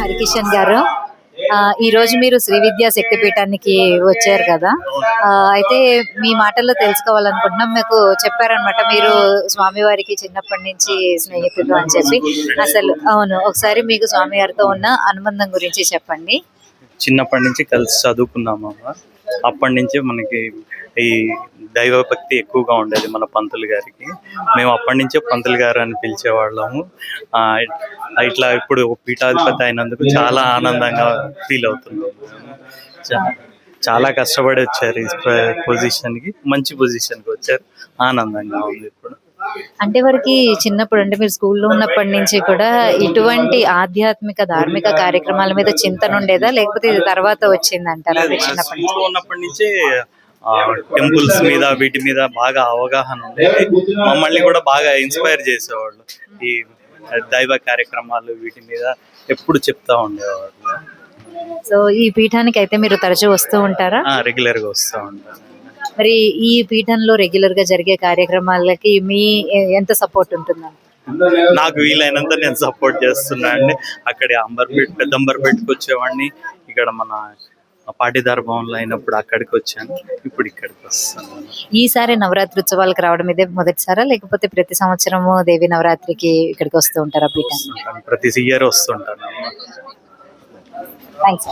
హరికిషన్ గారు. ఈ రోజు మీరు శ్రీ విద్యా శక్తిపీఠానికి వచ్చారు కదా. అయితే మీ మాటల్లో తెలుసుకోవాలనుకుంటున్నాం. మీకు చెప్పారనమాట మీరు స్వామివారికి చిన్నప్పటి నుంచి స్నేహితులు అని చెప్పి. అసలు అవును ఒకసారి మీకు స్వామివారితో ఉన్న అనుబంధం గురించి చెప్పండి. చిన్నప్పటి నుంచి కలిసి చదువుకున్నాము అమ్మ. అప్పటి నుంచి మనకి ఈ దైవభక్తి ఎక్కువగా ఉండేది మన పంతులు గారికి. మేము అప్పటి నుంచే పంతులు గారు అని పిలిచేవాళ్ళము. ఆ, ఇట్లా ఇప్పుడు పీఠాధిపతి అయినందుకు చాలా ఆనందంగా ఫీల్ అవుతున్నాము చాలా కష్టపడి వచ్చారు ఈ పొజిషన్కి మంచి పొజిషన్కి వచ్చారు. ఆనందంగా ఉంది ఇప్పుడు. అంటే వారికి చిన్నప్పుడు అంటే మీరు స్కూల్లో ఉన్నప్పటి నుంచి కూడా ఇటువంటి ఆధ్యాత్మిక ధార్మిక కార్యక్రమాల మీద చింతన ఉండేదా? లేకపోతే ఇది తర్వాత వచ్చింది అంటారా మీకు చిన్నప్పటి నుంచి స్కూల్లో ఉన్నప్పటి నుంచే టెంపుల్స్ మీద వీటి మీద బాగా అవగాహన ఉండేది. మమ్మల్ని కూడా బాగా ఇన్స్పైర్ చేసేవాళ్ళు. ఈ దైవ కార్యక్రమాలు వీటి మీద ఎప్పుడు చెప్తా ఉండేవాళ్ళు. సో ఈ పీఠానికి అయితే మీరు తరచూ వస్తూ ఉంటారా? రెగ్యులర్గా వస్తూ ఉంటారు. మరి ఈ పీఠంలో రెగ్యులర్గా జరిగే కార్యక్రమాలకి మీ ఎంత సపోర్ట్ ఉంటుందండి? నాకు వీలైనంత నేను సపోర్ట్ చేస్తున్నా అండి. అక్కడ అంబర్పేట పెద్ద అంబర్పేటకి వచ్చేవాడిని. ఇక్కడ మన పాటిదార భవన్లో అయినప్పుడు అక్కడికి వచ్చాను. ఇప్పుడు ఇక్కడికి వస్తాను. ఈసారి నవరాత్రి ఉత్సవాలకు రావడం ఇదే మొదటిసారా? లేకపోతే ప్రతి సంవత్సరము దేవి నవరాత్రికి ఇక్కడికి వస్తూ ఉంటారా ప్రతి ఇయర్ వస్తుంటాను థ్యాంక్స్